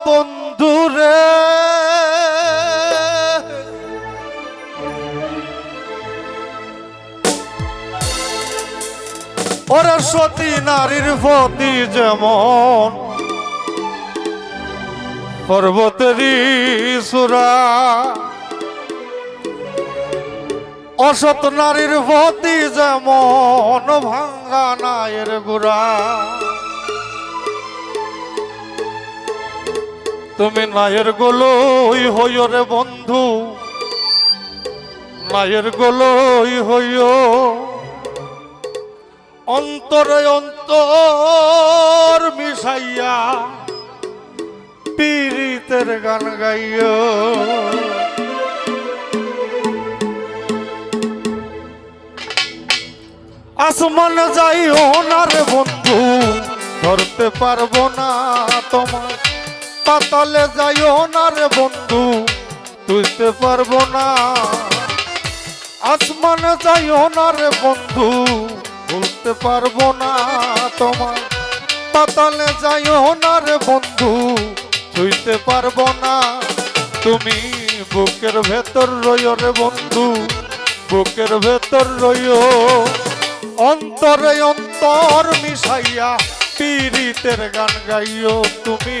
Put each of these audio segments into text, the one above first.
বন্ধুরে। ওরা সতী নারীর প্রতি যেমন পর্বতেরই সুরা, অসৎ নারীর প্রতি যেমন ভাঙ্গা নায়ের গুড়া। তুমি নায়ের গোলই হইও রে বন্ধু। নায়ের গোলই হইও। অন্তরে অন্তর মিশাইয়া পীড়িতের গান গাইও। আসমান যাইও না রে বন্ধু, ধরতে পারব না তোমার পাতালে যাইও না রে বন্ধু, তুইতে পারব না। আসমানে যাইও না রে বন্ধু ভুলতে পারব না তোমার পাতালে যাইও না রে বন্ধু ছুঁইতে পারব না। তুমি বুকের ভেতর রইও রে বন্ধু, বুকের ভেতর রইও। অন্তরে অন্তর মিশাইয়া পীড়িতের গান গাইও তুমি।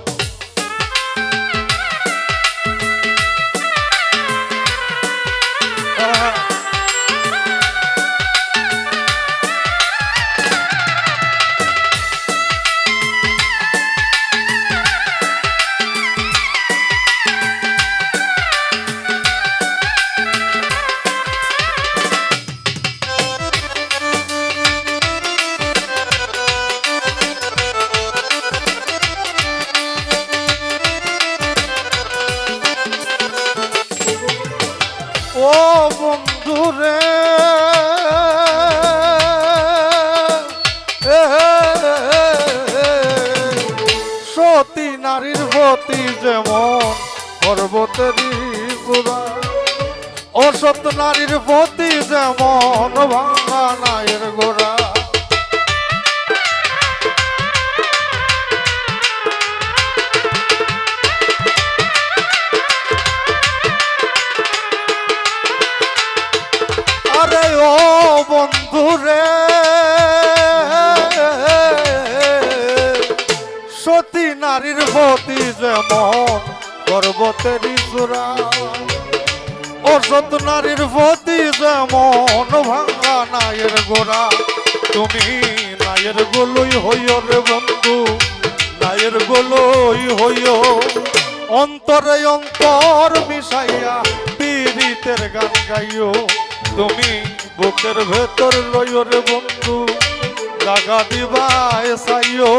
ও বন্ধু রে সতী নারীর গতি যেমন পর্বতেরই চূড়া অসৎ নারীর পতি যেমন ভাঙা নায়ের গোড়া। ও বন্ধু রে সতী নারীর গতি যেমন পর্বতেরই চূড়া অসৎ নারীর প্রতি যেমন ভাঙ্গা নায়ের গোড়া। তুমি নায়ের গোলই হইও রে বন্ধু, নায়ের গোলই হইও। অন্তরে অন্তর মিশাইয়া পীড়িতের গান গাইও। তুমি বুকের ভেতর লইও বন্ধু জাগা দিবায় সাইও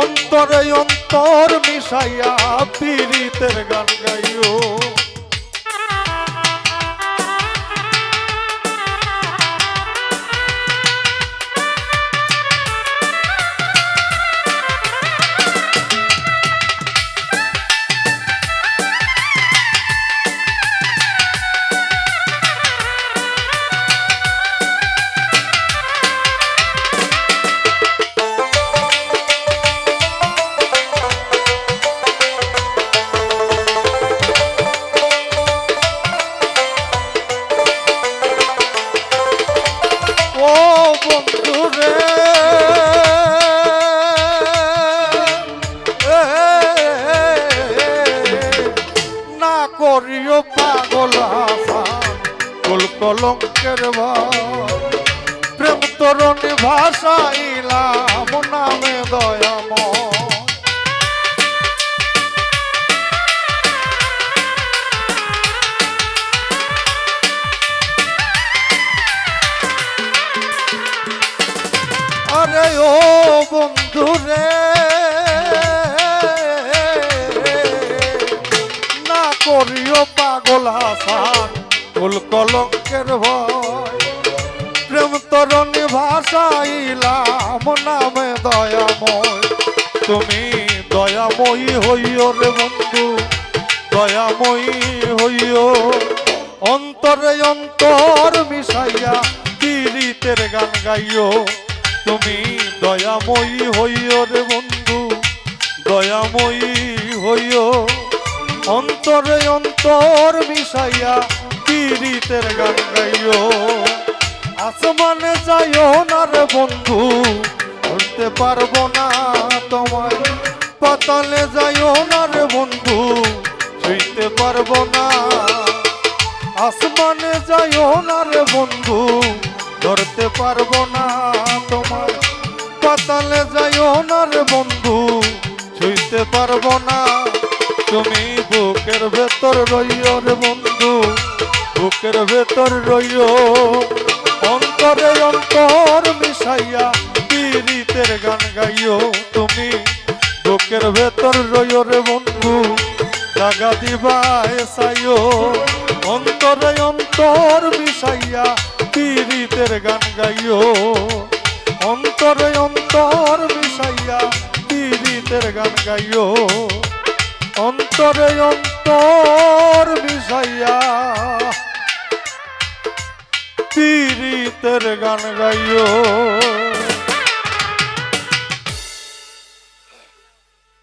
অন্তরে অন্তর মিশাইয়া পীড়িতের গান গাইও। করিও পাগল কুল কলঙ্কের প্রেম তরণী ভাষাইলাম নামে দয়াময়। আরে ও বন্ধু করিও পাগল হাসান ফুল কলঙ্কের ভয়। প্রেম তরণী ভাষাইলাম নামে দয়াময়। তুমি দয়াময়ী হইও রে বন্ধু, দয়াময়ী হইও। অন্তরে অন্তর মিশাইয়া পীড়িতের গান গাইও। তুমি দয়াময়ী হইও রে বন্ধু, দয়াময়ী হইও। অন্তরে অন্তর মিশাইয়া পীড়িতের গান গাইও। আসমানে যাইও না রে বন্ধু উঠতে পারব না তোমায়। পাতালে যাইও না রে বন্ধু, ছুঁইতে পারব না। আসমানে যাইও না রে বন্ধু, ধরতে পারব না তোমার পাতালে যাইও না রে বন্ধু, ছুঁইতে পারব না। তুমি ভেতর রইও রে বন্ধু, বুকের ভেতর রইও। অন্তরে অন্তর মিশাইয়া পীড়িতের গান গাইও তুমি, বুকের ভেতর রইও রে বন্ধু, জাগা দিবা এসাইও অন্তরে অন্তর মিশাইয়া পীড়িতের গান গাইও। অন্তরে অন্তর মিশাইয়া পীড়িতের গান গাইও। অন্তরে অন্তর বিষাইয়া পীড়িতের গান গাইও।